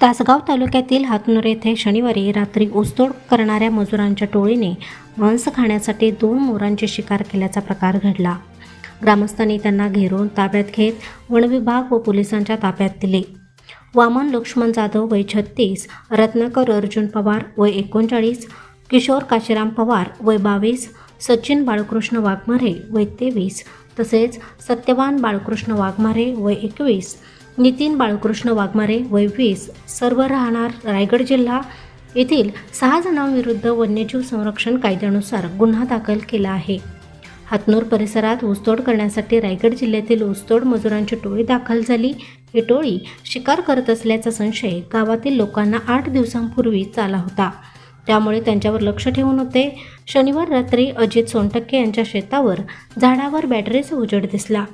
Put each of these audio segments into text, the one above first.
तासगाव तालुक्यातील हातनूर येथे शनिवारी रात्री ऊसतोड करणाऱ्या मजुरांच्या टोळीने मांस खाण्यासाठी दोन मोरांची शिकार केल्याचा प्रकार घडला. ग्रामस्थांनी त्यांना घेरून ताब्यात घेत वनविभाग व पोलिसांच्या ताब्यात दिले. वामन लक्ष्मण जाधव वय छत्तीस रत्नाकर अर्जुन पवार वय एकोणचाळीस किशोर काशीराम पवार वय बावीस सचिन बाळकृष्ण वाघमारे वय तेवीस तसेच सत्यवान बाळकृष्ण वाघमारे वय एकवीस नितीन बाळकृष्ण वाघमारे वय वीस सर्व राहणार रायगड जिल्हा. येथील सहा जणांविरुद्ध वन्यजीव संरक्षण कायद्यानुसार गुन्हा दाखल केला आहे. हातनूर परिसरात ऊसतोड करण्यासाठी रायगड जिल्ह्यातील ऊसतोड मजुरांची टोळी दाखल झाली. ही टोळी शिकार करत असल्याचा संशय गावातील लोकांना आठ दिवसांपूर्वीच आला होता. त्यामुळे त्यांच्यावर लक्ष ठेवून होते. शनिवार रात्री अजित सोनटक्के यांच्या शेतावर झाडावर बॅटरीचा उजेड दिसला.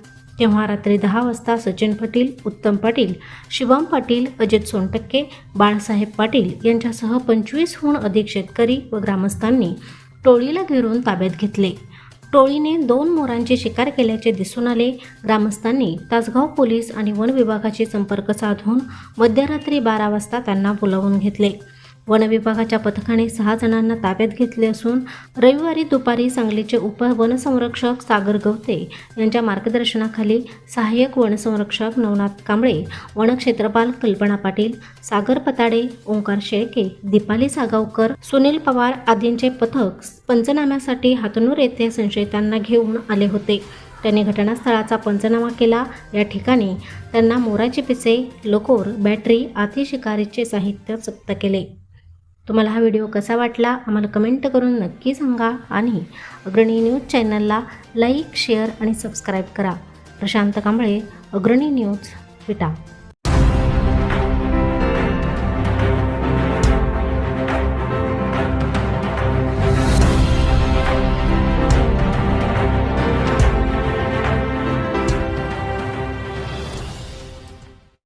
तेव्हा रात्री दहा वाजता सचिन पाटील उत्तम पाटील शिवम पाटील अजित सोनटक्के बाळासाहेब पाटील यांच्यासह पंचवीसहून अधिक शेतकरी व ग्रामस्थांनी टोळीला घेरून ताब्यात घेतले. टोळीने दोन मोरांची शिकार केल्याचे दिसून आले. ग्रामस्थांनी तासगाव पोलीस आणि वन विभागाशी संपर्क साधून मध्यरात्री बारा वाजता त्यांना बोलावून घेतले. वन विभागाच्या पथकाने सहा जणांना ताब्यात घेतले असून रविवारी दुपारी सांगलीचे उप वनसंरक्षक सागर गवते यांच्या मार्गदर्शनाखाली सहाय्यक वनसंरक्षक नवनाथ कांबळे वनक्षेत्रपाल कल्पना पाटील सागर पताडे ओंकार शेळके दीपाली सागावकर सुनील पवार आदींचे पथक पंचनाम्यासाठी हातनूर येथे संशयितांना घेऊन आले होते. त्यांनी घटनास्थळाचा पंचनामा केला. या ठिकाणी त्यांना मोराचे पिसे लोकोर बॅटरी आती शिकारीचे साहित्य जप्त केले. तुम्हाला हा व्हिडिओ कसा वाटला आम्हाला कमेंट करून नक्की सांगा आणि अग्रणी न्यूज चॅनलला लाईक शेअर आणि सबस्क्राईब करा. प्रशांत कांबळे अग्रणी न्यूज विटा.